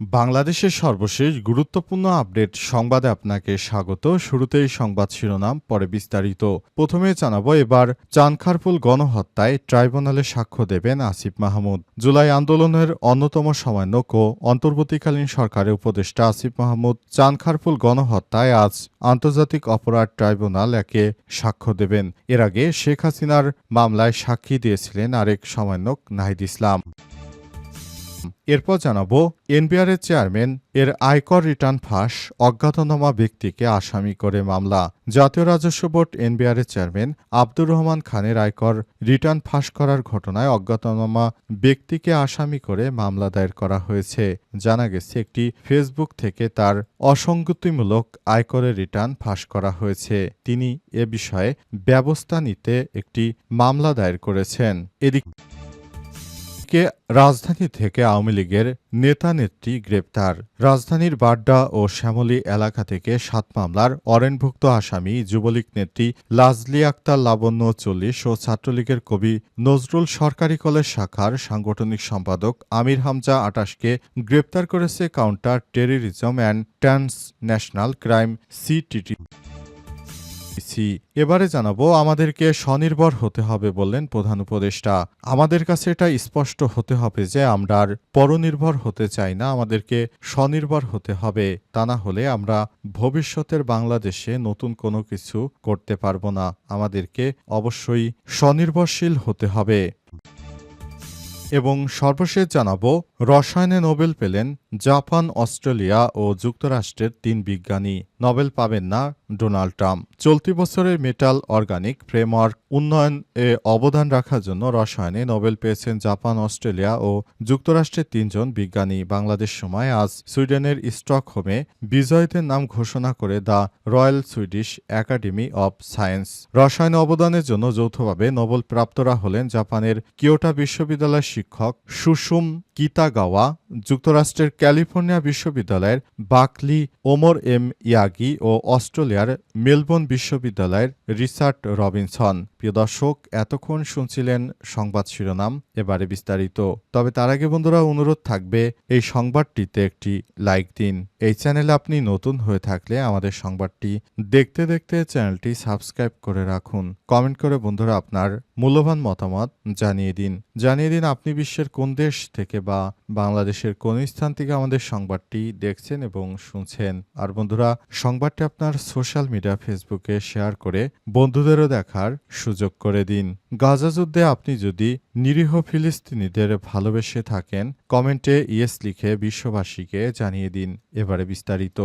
বাংলাদেশের সর্বশেষ গুরুত্বপূর্ণ আপডেট সংবাদে আপনাকে স্বাগত। শুরুতেই সংবাদ শিরোনাম, পরে বিস্তারিত। প্রথমে জানাব এবার, চানখারপুল গণহত্যায় ট্রাইব্যুনালে সাক্ষ্য দেবেন আসিফ মাহমুদ। জুলাই আন্দোলনের অন্যতম সমন্বয়ক ও অন্তর্বর্তীকালীন সরকারের উপদেষ্টা আসিফ মাহমুদ চানখারপুল গণহত্যায় আজ আন্তর্জাতিক অপরাধ ট্রাইব্যুনাল একে সাক্ষ্য দেবেন। এর আগে শেখ হাসিনার মামলায় সাক্ষী দিয়েছিলেন আরেক সমন্বয়ক নাহিদ ইসলাম। এরপর জানাব, এনবিআরের চেয়ারম্যান এর আয়কর রিটার্ন ফাঁস অজ্ঞাতনামা ব্যক্তিকে আসামি করে মামলা। জাতীয় রাজস্ব বোর্ড এনবিআরের চেয়ারম্যান আব্দুর রহমান খানের আয়কর রিটার্ন ফাঁস করার ঘটনায় অজ্ঞাতনামা ব্যক্তিকে আসামি করে মামলা দায়ের করা হয়েছে। জানা গেছে, একটি ফেসবুক থেকে তার অসঙ্গতিমূলক আয়করের রিটার্ন ফাঁস করা হয়েছে। তিনি এ বিষয়ে ব্যবস্থা নিতে একটি মামলা দায়ের করেছেন। এদিক কে রাজধানী থেকে আওয়ামী লীগের নেতা নেত্রী গ্রেপ্তার। রাজধানীর বাড্ডা ও শ্যামলী এলাকা থেকে সাত মামলার অরেনভুক্ত আসামি, যুবলীগ নেত্রী লাজলি আক্তার লাবণ্য চল্লিশ ও ছাত্রলীগের কবি নজরুল সরকারি কলেজ শাখার সাংগঠনিক সম্পাদক আমির হামজা আটাশকে গ্রেপ্তার করেছে counter terrorism and transnational crime CTT. এবারে জানাব, আমাদেরকে স্বনির্ভর হতে হবে বললেন প্রধান উপদেষ্টা। আমাদের কাছে এটা স্পষ্ট হতে হবে যে, আমরা আর পরনির্ভর হতে চাই না, আমাদেরকে স্বনির্ভর হতে হবে। তা না হলে আমরা ভবিষ্যতের বাংলাদেশে নতুন কোনো কিছু করতে পারব না। আমাদেরকে অবশ্যই স্বনির্ভরশীল হতে হবে। এবং সর্বশেষ জানাব, রসায়নে নোবেল পেলেন জাপান, অস্ট্রেলিয়া ও যুক্তরাষ্ট্রের তিন বিজ্ঞানী। নোবেল পাবেন না ডোনাল্ড ট্রাম্প। চলতি বছরের মেটাল অর্গানিক ফ্রেমওয়ার্ক উন্নয়ন এ অবদান রাখার জন্য রসায়নে নোবেল পেয়েছেন জাপান, অস্ট্রেলিয়া ও যুক্তরাষ্ট্রের তিনজন বিজ্ঞানী। বাংলাদেশ সময় আজ সুইডেনের স্টকহোমে বিজয়ীদের নাম ঘোষণা করে the Royal Swedish Academy of Science. রসায়নে অবদানের জন্য যৌথভাবে নোবেল প্রাপ্তরা হলেন জাপানের কিয়োটা বিশ্ববিদ্যালয়ের শিক্ষক সুসুম কিতাগাওয়া যুক্তরাষ্ট্রের ক্যালিফোর্নিয়া বিশ্ববিদ্যালয়ের বাকলি, ওমর এম ইয়াগি ও অস্ট্রেলিয়ার মেলবোর্ন বিশ্ববিদ্যালয়ের রিচার্ড রবিনসন। প্রিয় দর্শক, এতক্ষণ শুনছিলেন সংবাদ শিরোনাম, এবারে বিস্তারিত। তবে তার আগে বন্ধুরা, অনুরোধ থাকবে, এই সংবাদটিতে একটি লাইক দিন। এই চ্যানেলে আপনি নতুন হয়ে থাকলে আমাদের সংবাদটি দেখতে দেখতে চ্যানেলটি সাবস্ক্রাইব করে রাখুন। কমেন্ট করে বন্ধুরা আপনার মূল্যবান মতামত জানিয়ে দিন। জানিয়ে দিন আপনি বিশ্বের কোন দেশ থেকে বা বাংলাদেশের কোন স্থান থেকে আমাদের সংবাদটি দেখছেন এবং শুনছেন। আর বন্ধুরা, সংবাদটি আপনার সোশ্যাল মিডিয়া ফেসবুকে শেয়ার করে বন্ধুদেরও দেখার সুযোগ করে দিন। গাজা যুদ্ধে আপনি যদি নিরীহ ফিলিস্তিনিদের ভালোবেসে থাকেন, কমেন্টে ইয়েস লিখে বিশ্ববাসীকে জানিয়ে দিন। এবারে বিস্তারিত।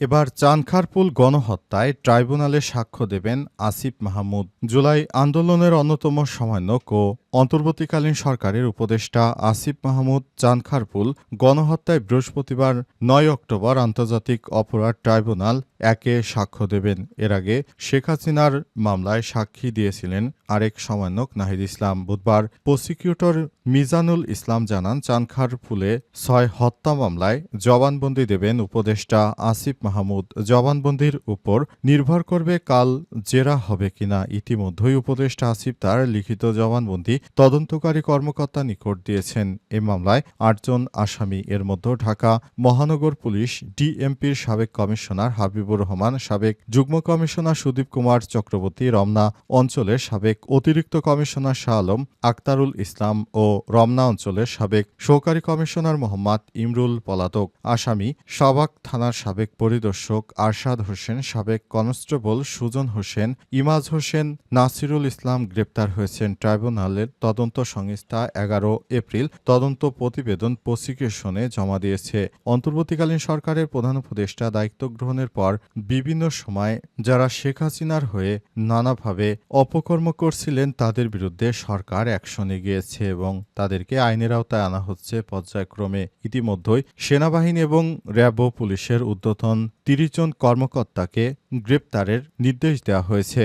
এবার চানখারপুল গণহত্যায় ট্রাইব্যুনালে সাক্ষ্য দেবেন আসিফ মাহমুদ। জুলাই আন্দোলনের অন্যতম সমন্বয়ক ও অন্তর্বর্তীকালীন সরকারের উপদেষ্টা আসিফ মাহমুদ চানখারপুল গণহত্যায় বৃহস্পতিবার নয় অক্টোবর আন্তর্জাতিক অপরাধ ট্রাইব্যুনাল একে সাক্ষ্য দেবেন। এর আগে শেখ হাসিনার মামলায় সাক্ষী দিয়েছিলেন আরেক সমন্বয়ক নাহিদ ইসলাম। বুধবার প্রসিকিউটর মিজানুল ইসলাম জানান চানখারপুলে ছয় হত্যা মামলায় জবানবন্দি দেবেন উপদেষ্টা আসিফ মাহমুদ। জবানবন্দির উপর নির্ভর করবে কাল জেরা হবে কিনা। ইতিমধ্যেই উপদেষ্টা আসিফ তার লিখিত জবানবন্দি তদন্তকারী কর্মকর্তা নিকট দিয়েছেন। এ মামলায় আটজন আসামি। এর মধ্যে ঢাকা মহানগর পুলিশ ডিএমপির সাবেক কমিশনার হাবিবুর রহমান, সাবেক যুগ্ম কমিশনার সুদীপ কুমার চক্রবর্তী, রমনা অঞ্চলের সাবেক অতিরিক্ত কমিশনার শাহ আলম, আক্তারুল ইসলাম ও রমনা অঞ্চলের সাবেক সহকারী কমিশনার মোহাম্মদ ইমরুল পলাতক। আসামি সাবাক থানার সাবেক পরিদর্শক আরশাদ হোসেন, সাবেক কনস্টেবল সুজন হোসেন, ইমাজ হোসেন, নাসিরুল ইসলাম গ্রেপ্তার হয়েছেন। ট্রাইব্যুনালের তদন্ত সংস্থা এগারো এপ্রিল তদন্ত প্রতিবেদন প্রসিকিউশনে জমা দিয়েছে। অন্তর্বর্তীকালীন সরকারের প্রধান উপদেষ্টা দায়িত্ব গ্রহণের পর বিভিন্ন সময় যারা শেখ হাসিনার হয়ে নানাভাবে অপকর্ম করছিলেন তাদের বিরুদ্ধে সরকার অ্যাকশনে গিয়েছে এবং তাদেরকে আইনের আওতায় আনা হচ্ছে পর্যায়ক্রমে। ইতিমধ্যেই সেনাবাহিনী এবং র্যাব পুলিশের উদ্যতন তিরিশ জন কর্মকর্তাকে গ্রেপ্তারের নির্দেশ দেওয়া হয়েছে।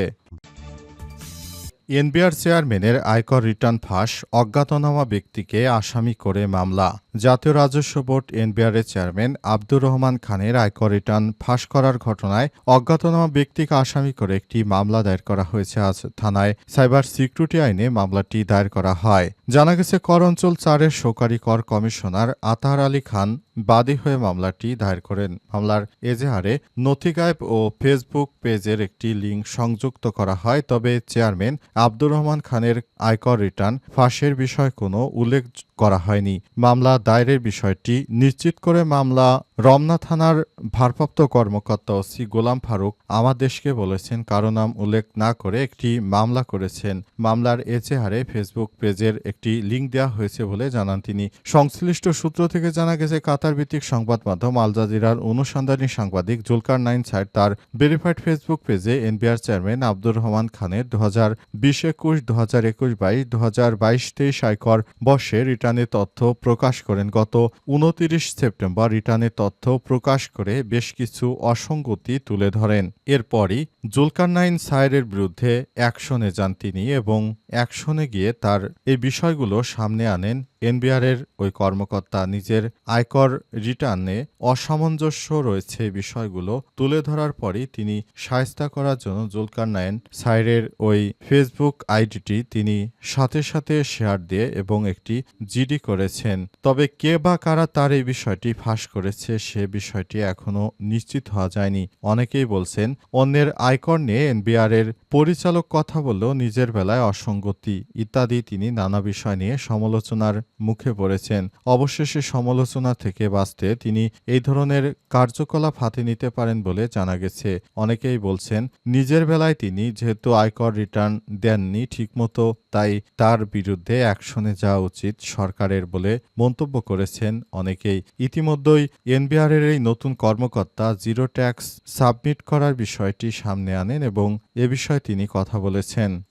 এনবিআর চেয়ারম্যানের আয়কর রিটার্ন ফাঁস অজ্ঞাতনামা ব্যক্তিকে আসামি করে মামলা। জাতীয় রাজস্ব বোর্ড এনবিআরের চেয়ারম্যান আব্দুর রহমান খানের আয়কর রিটার্ন ফাঁস করার ঘটনায় অজ্ঞাতনামা ব্যক্তিকে আসামি করে একটি মামলা দায়ের করা হয়েছে। আজ থানায় সাইবার সিকিউরিটি আইনে মামলাটি দায়ের করা হয়। জানা গেছে, কর অঞ্চল চারের সহকারী কর কমিশনার আতাহার আলী খান বাদী হয়ে মামলাটি দায়ের করেন। মামলার এজাহারে নথি গায়েব ও ফেসবুক পেজের একটি লিঙ্ক সংযুক্ত করা হয়। তবে চেয়ারম্যান আব্দুর রহমান খানের আয়কর রিটার্ন ফাঁসের বিষয়ে কোনো উল্লেখ করা হয়নি। মামলা দায়েরের বিষয়টি নিশ্চিত করে মামলা রমনা থানার ভারপ্রাপ্ত কর্মকর্তা ওসি গোলাম ফারুক আমার দেশকে বলেছেন, কারও নাম উল্লেখ না করে একটি মামলা করেছেন। মামলার এজেহারে ফেসবুক পেজের একটি লিঙ্ক দেওয়া হয়েছে বলে জানান তিনি। সংশ্লিষ্ট সূত্র থেকে জানা গেছে কাতার ভিত্তিক সংবাদ মাধ্যম আল জাজিরার অনুসন্ধানী সাংবাদিক জুলকার নাইন সাইড তার ভেরিফাইড ফেসবুক পেজে এনবিআর চেয়ারম্যান আব্দুর রহমান খানের দু হাজার বিশ, একুশ, দু হাজার একুশ বাইশ, দু হাজার বাইশ, তেইশ আয়কর বর্ষে রিটার্নের তথ্য প্রকাশ করেন। গত উনতিরিশ সেপ্টেম্বর রিটার্নের তথ্য প্রকাশ করে বেশ কিছু অসঙ্গতি তুলে ধরেন। এরপরই জুলকার নাইন সায়েরের বিরুদ্ধে অ্যাকশনে যান তিনি এবং অ্যাকশনে গিয়ে তার এই বিষয়গুলো সামনে আনেন এনবিআরের ওই কর্মকর্তা নিজের আয়কর রিটার্নে অসামঞ্জস্য রয়েছে বিষয়গুলো তুলে ধরার পরই তিনি সায়স্তা করার জন্য জুলকার নাইন সাইরের ওই ফেসবুক আইডিটি তিনি সাথে সাথে শেয়ার দিয়ে এবং একটি জিডি করেছেন। তবে কে বা কারা তার এই বিষয়টি ফাঁস করেছে সে বিষয়টি এখনও নিশ্চিত হওয়া যায়নি। অনেকেই বলছেন, অন্যের আয়কর নিয়ে এনবিআর এর পরিচালক কথা বললেও নিজের বেলায় অসঙ্গতি ইত্যাদি তিনি নানা বিষয় নিয়ে সমালোচনার মুখে পড়েছেন। অবশেষে সমালোচনা থেকে বাঁচতে তিনি এই ধরনের কার্যকলাপ হাতে নিতে পারেন বলে জানা গেছে। অনেকেই বলছেন, নিজের বেলায় তিনি যেহেতু আয়কর রিটার্ন দেননি ঠিকমতো, তাই তার বিরুদ্ধে অ্যাকশনে যাওয়া উচিত সরকারের বলে মন্তব্য করেছেন অনেকেই। ইতিমধ্যেই এনবিআর এর এই নতুন কর্মকর্তা জিরো ট্যাক্স সাবমিট করার বিষয়টি সামনে আনেন এবং এ বিষয়ে তিনি কথা বলেছেন।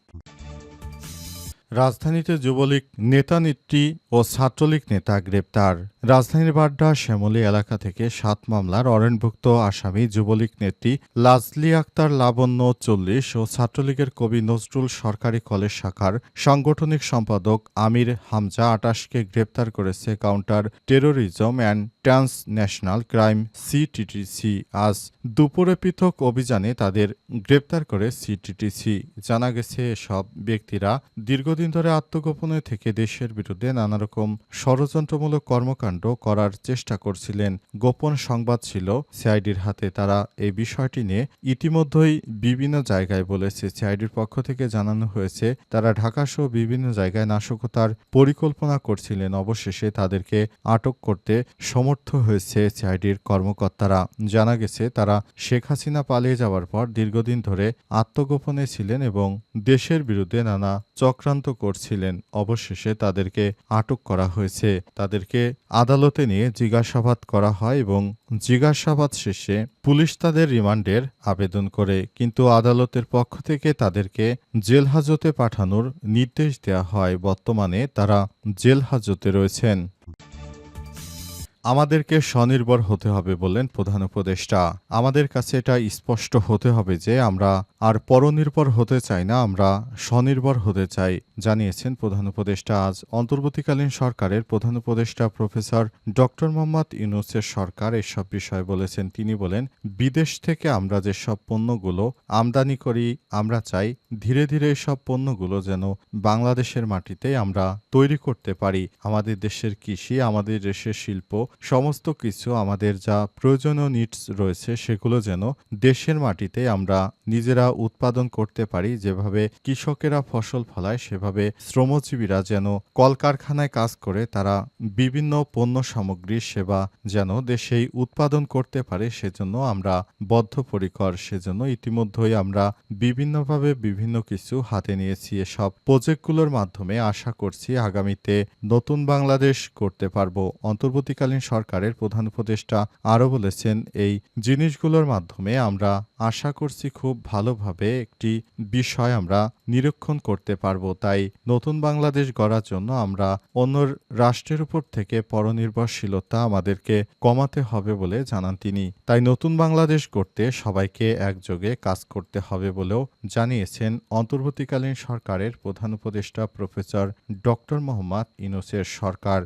রাজধানীতে যুবলীগ নেতা নেত্রী ও ছাত্রলীগ নেতা গ্রেপ্তার। রাজধানীর বাড্ডা শ্যামলী এলাকা থেকে সাত মামলার অরেনভুক্ত আসামি যুবলীগ নেত্রী লাজলি আক্তার লাবণ্য চল্লিশ ও ছাত্রলীগের কবি নজরুল সরকারি কলেজ শাখার সাংগঠনিক সম্পাদক আমির হামজা আটাশকে গ্রেপ্তার করেছে counter terrorism and transnational crime CTTC. আজ দুপুরে পৃথক অভিযানে তাদের গ্রেপ্তার করে সিটিটিসি। জানা গেছে, এসব ব্যক্তিরা দীর্ঘদিন ধরে আত্মগোপনে থেকে দেশের বিরুদ্ধে নানা রকম ষড়যন্ত্রমূলক কর্মকাণ্ড করার চেষ্টা করছিলেন। গোপন সংবাদ ছিল, সিআইডির হাতে তারা এই বিষয়টি নিয়ে ইতিমধ্যেই বিভিন্ন জায়গায় বলেছে। সিআইডির পক্ষ থেকে জানানো হয়েছে, তারা ঢাকাসহ বিভিন্ন জায়গায় নাশকতার পরিকল্পনা করছিলেন। অবশেষে তাদেরকে আটক করতে সমর্থ হয়েছে সিআইডির কর্মকর্তারা। জানা গেছে, তারা শেখ হাসিনা পালিয়ে যাওয়ার পর দীর্ঘদিন ধরে আত্মগোপনে ছিলেন এবং দেশের বিরুদ্ধে নানা চক্রান্ত করছিলেন। অবশেষে তাদেরকে আটক করা হয়েছে। তাদেরকে আদালতে নিয়ে জিজ্ঞাসাবাদ করা হয় এবং জিজ্ঞাসাবাদ শেষে পুলিশ তাদের রিমান্ডের আবেদন করে। কিন্তু আদালতের পক্ষ থেকে তাদেরকে জেল হাজতে পাঠানোর নির্দেশ দেওয়া হয়। বর্তমানে তারা জেল হাজতে রয়েছেন। আমাদেরকে স্বনির্ভর হতে হবে বললেন প্রধান উপদেষ্টা। আমাদের কাছে এটা স্পষ্ট হতে হবে যে আমরা আর পরনির্ভর হতে চাই না, আমরা স্বনির্ভর হতে চাই, জানিয়েছেন প্রধান উপদেষ্টা। আজ অন্তর্বর্তীকালীন সরকারের প্রধান উপদেষ্টা প্রফেসর ডক্টর মোহাম্মদ ইউনুসের সরকার এসব বিষয়ে বলেছেন। তিনি বলেন, বিদেশ থেকে আমরা যেসব পণ্যগুলো আমদানি করি, আমরা চাই ধীরে ধীরে এসব পণ্যগুলো যেন বাংলাদেশের মাটিতে আমরা তৈরি করতে পারি। আমাদের দেশের কৃষি, আমাদের দেশের শিল্প সমস্ত কিছু আমাদের যা প্রয়োজনীয় নিডস রয়েছে সেগুলো যেন দেশের মাটিতে আমরা নিজেরা উৎপাদন করতে পারি, যেভাবে কৃষকেরা ফসল ফলায়, সেভাবে শ্রমজীবীরা যেন কলকারখানায় কাজ করে, তারা বিভিন্ন পণ্য সামগ্রী সেবা যেন দেশেই উৎপাদন করতে পারে, সেজন্য আমরা বদ্ধপরিকর, সেজন্য ইতিমধ্যেই আমরা বিভিন্নভাবে বিভিন্ন কিছু হাতে নিয়েছি। এসব প্রজেক্টগুলোর মাধ্যমে আশা করছি আগামীতে নতুন বাংলাদেশ করতে পারব। অন্তর্বর্তীকালীন সরকারের প্রধান উপদেষ্টা আরও বলেছেন, এই জিনিসগুলোর মাধ্যমে আমরা আশা করছি খুব ভালোভাবে একটি বিষয় আমরা নিরীক্ষণ করতে পারব। তাই নতুন বাংলাদেশ গড়ার জন্য আমরা অন্য রাষ্ট্রের উপর থেকে পরনির্ভরশীলতা আমাদেরকে কমাতে হবে বলে জানান তিনি। তাই নতুন বাংলাদেশ করতে সবাইকে একযোগে কাজ করতে হবে বলেও জানিয়েছেন অন্তর্বর্তীকালীন সরকারের প্রধান উপদেষ্টা প্রফেসর ডক্টর মোহাম্মদ ইনোসের সরকার।